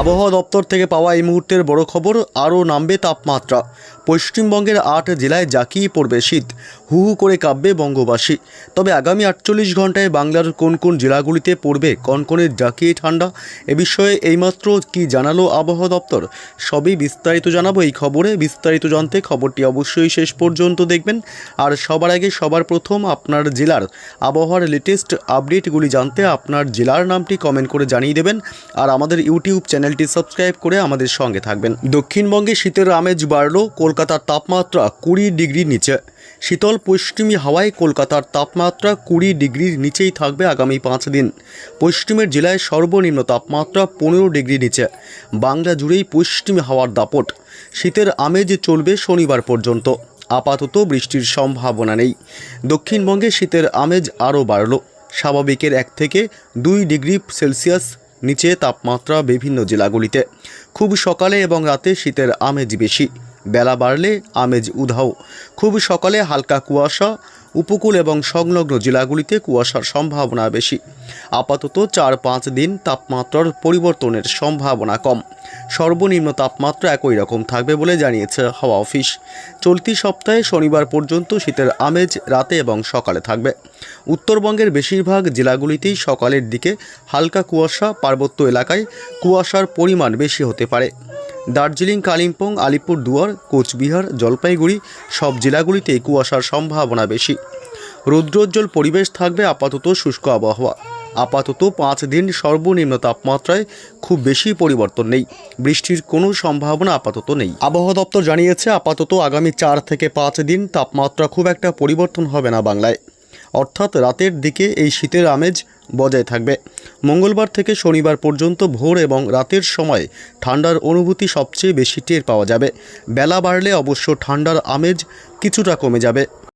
আবহাওয়া দপ্তর থেকে পাওয়া এই মুহূর্তের বড় খবর, আরও নামবে তাপমাত্রা। পশ্চিমবঙ্গের আট জেলায় জাঁকিয়ে পড়বে শীত। হু হু করে কাঁপবে বঙ্গবাসী। তবে আগামী আটচল্লিশ ঘন্টায় বাংলার কোন কোন জেলাগুলিতে পড়বে কনকনে জাঁকিয়ে ঠান্ডা, এ বিষয়ে এইমাত্র কি জানালো আবহাওয়া দপ্তর? সবই বিস্তারিত জানাব এই খবরে। বিস্তারিত জানতে খবরটি অবশ্যই শেষ পর্যন্ত দেখবেন। আর সবার আগে সবার প্রথম আপনার জেলার আবহাওয়ার লেটেস্ট আপডেটগুলি জানতে আপনার জেলার নামটি কমেন্ট করে জানিয়ে দেবেন। আর আমাদের ইউটিউব চ্যানেলটি সাবস্ক্রাইব করে আমাদের সঙ্গে থাকবেন। দক্ষিণবঙ্গে শীতের আমেজ বাড়ল, কলকাতার তাপমাত্রা কুড়ি ডিগ্রি নিচে। শীতল পশ্চিমী হাওয়ায় কলকাতার তাপমাত্রা কুড়ি ডিগ্রির নিচেই থাকবে আগামী পাঁচ দিন। পশ্চিমের জেলায় সর্বনিম্ন তাপমাত্রা পনেরো ডিগ্রি নিচে। বাংলা জুড়েই পশ্চিমী হাওয়ার দাপট। শীতের আমেজ চলবে শনিবার পর্যন্ত। আপাতত বৃষ্টির সম্ভাবনা নেই। দক্ষিণবঙ্গে শীতের আমেজ আরও বাড়ল। স্বাভাবিকের এক থেকে দুই ডিগ্রি সেলসিয়াস নিচে তাপমাত্রা বিভিন্ন জেলাগুলিতে। খুব সকালে এবং রাতে শীতের আমেজ বেশি। বেলা বাড়লে আমেজ উধাও। খুব সকালে হালকা কুয়াশা, উপকূল এবং সংলগ্ন জেলাগুলিতে কুয়াশার সম্ভাবনা বেশি। আপাতত চার পাঁচ দিন তাপমাত্রার পরিবর্তনের সম্ভাবনা কম। সর্বনিম্ন তাপমাত্রা একই রকম থাকবে বলে জানিয়েছে হাওয়া অফিস। চলতি সপ্তাহে শনিবার পর্যন্ত শীতের আমেজ রাতে এবং সকালে থাকবে। উত্তরবঙ্গের বেশিরভাগ জেলাগুলিতেই সকালের দিকে হালকা কুয়াশা, পার্বত্য এলাকায় কুয়াশার পরিমাণ বেশি হতে পারে। দার্জিলিং, কালিম্পং আলিপুর দুয়ার কোচবিহার, জলপাইগুড়ি সব জেলাগুলিতে কুয়াশার সম্ভাবনা বেশি। রৌদ্রোজ্জ্বল পরিবেশ থাকবে আপাতত শুষ্ক আবহাওয়া। আপাতত পাঁচ দিন সর্বনিম্ন তাপমাত্রায় খুব বেশি পরিবর্তন নেই। বৃষ্টির কোনো সম্ভাবনা আপাতত নেই। আবহাওয়া দপ্তর জানিয়েছে, আপাতত আগামী চার থেকে পাঁচ দিন তাপমাত্রা খুব একটা পরিবর্তন হবে না বাংলায়। অর্থাৎ রাতের দিকে এই শীতের আমেজ বজায় থাকবে। মঙ্গলবার থেকে শনিবার পর্যন্ত ভোর এবং রাতের সময় ঠান্ডার অনুভূতি সবচেয়ে বেশি টের পাওয়া যাবে। বেলা বাড়লে অবশ্য ঠান্ডার আমেজ কিছুটা কমে যাবে।